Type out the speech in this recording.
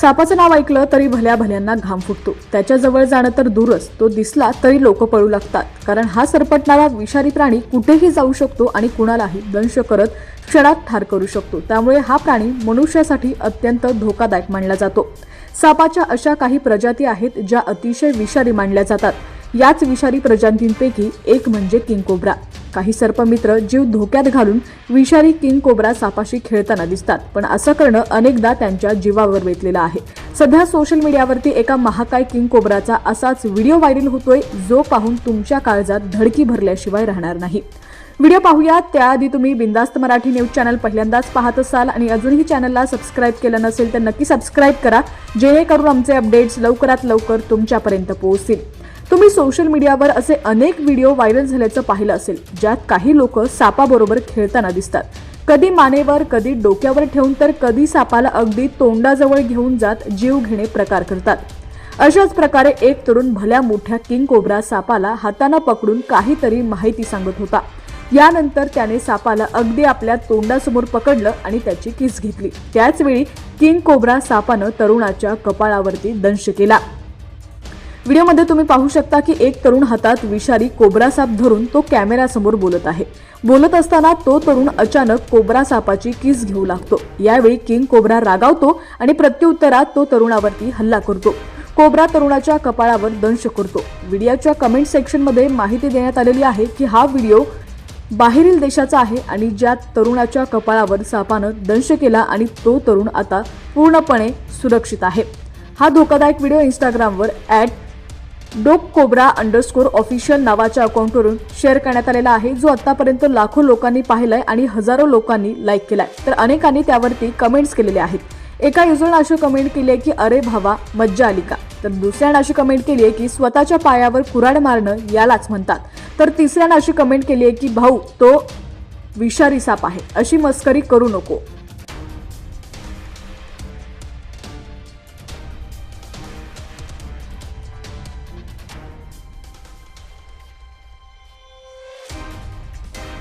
सापाचं नाव ऐकलं तरी भल्या भल्यांना घाम फुटतो. त्याच्याजवळ जाणं तर दूरच. तो दिसला तरी लोक पळू लागतात. कारण हा सरपटणारा विषारी प्राणी कुठेही जाऊ शकतो आणि कुणालाही दंश करत क्षणात ठार करू शकतो. त्यामुळे हा प्राणी मनुष्यासाठी अत्यंत धोकादायक मानला जातो. सापाच्या अशा काही प्रजाती आहेत ज्या अतिशय विषारी मानल्या जातात. याच विषारी प्रजातींपैकी एक म्हणजे किंकोब्रा काही सर्पमित्र जीव धोक्यात घालून विषारी किंग कोब्रा सापाशी खेळताना दिसतात. पण असं करणं अनेकदा त्यांच्या जीवावर बेतलेलं आहे. सध्या सोशल मीडियावरती एका महाकाय किंग कोब्राचा असाच व्हिडिओ व्हायरल होतोय जो पाहून तुमच्या काळजात धडकी भरल्याशिवाय राहणार नाही. व्हिडिओ पाहूया. त्याआधी तुम्ही बिंदास्त मराठी न्यूज चॅनल पहिल्यांदाच पाहत असाल आणि अजूनही चॅनलला सबस्क्राईब केलं नसेल तर नक्की सबस्क्राईब करा जेणेकरून आमचे अपडेट्स लवकरात लवकर तुमच्यापर्यंत पोहोचतील. तुम्ही सोशल मीडियावर असे अनेक व्हिडिओ व्हायरल झाल्याचं पाहिलं असेल ज्यात काही लोक सापाबरोबर खेळताना दिसतात. कधी मानेवर कधी डोक्यावर ठेवून तर कधी सापाला अगदी तोंडाजवळ घेऊन जात जीव घेणे प्रकार करतात. अशाच प्रकारे एक तरुण भल्या मोठ्या किंग कोब्रा सापाला हातानं पकडून काहीतरी माहिती सांगत होता. यानंतर त्याने सापाला अगदी आपल्या तोंडासमोर पकडलं आणि त्याची किस घेतली. त्याचवेळी किंग कोब्रा सापानं तरुणाच्या कपाळावरती दंश केला. व्हिडिओमध्ये तुम्ही पाहू शकता की एक तरुण हातात विषारी कोब्रा साप धरून तो कॅमेऱ्यासमोर बोलत आहे. बोलत असताना तो तरुण अचानक कोब्रा सापाची किस घेऊ लागतो. यावेळी किंग कोब्रा रागावतो आणि प्रत्युत्तरात तो तरुणावरती हल्ला करतो. कोब्रा तरुणाच्या कपाळावर दंश करतो. व्हिडिओच्या कमेंट सेक्शनमध्ये माहिती देण्यात आलेली आहे की हा व्हिडिओ बाहेरील देशाचा आहे आणि ज्यात तरुणाच्या कपाळावर सापानं दंश केला आणि तो तरुण आता पूर्णपणे सुरक्षित आहे. हा धोकादायक व्हिडिओ इंस्टाग्रामवर ॲट डोक कोब्रा अंडरस्कोर ऑफिशियल नावाच्या अकाउंटवरून शेअर करण्यात आलेला आहे. जो आतापर्यंत लाखो लोकांनी पाहिलाय आणि हजारो लोकांनी लाईक केलाय. तर अनेकांनी त्यावरती कमेंट्स केलेले आहेत. एका युजरनं अशी कमेंट केली आहे की अरे भावा मज्जा आली का? तर दुसऱ्यानं अशी कमेंट केली आहे की स्वतःच्या पायावर कुऱ्हाड मारणं यालाच म्हणतात. तर तिसऱ्यानं अशी कमेंट केली आहे की भाऊ तो विषारी साप आहे. अशी मस्करी करू नको.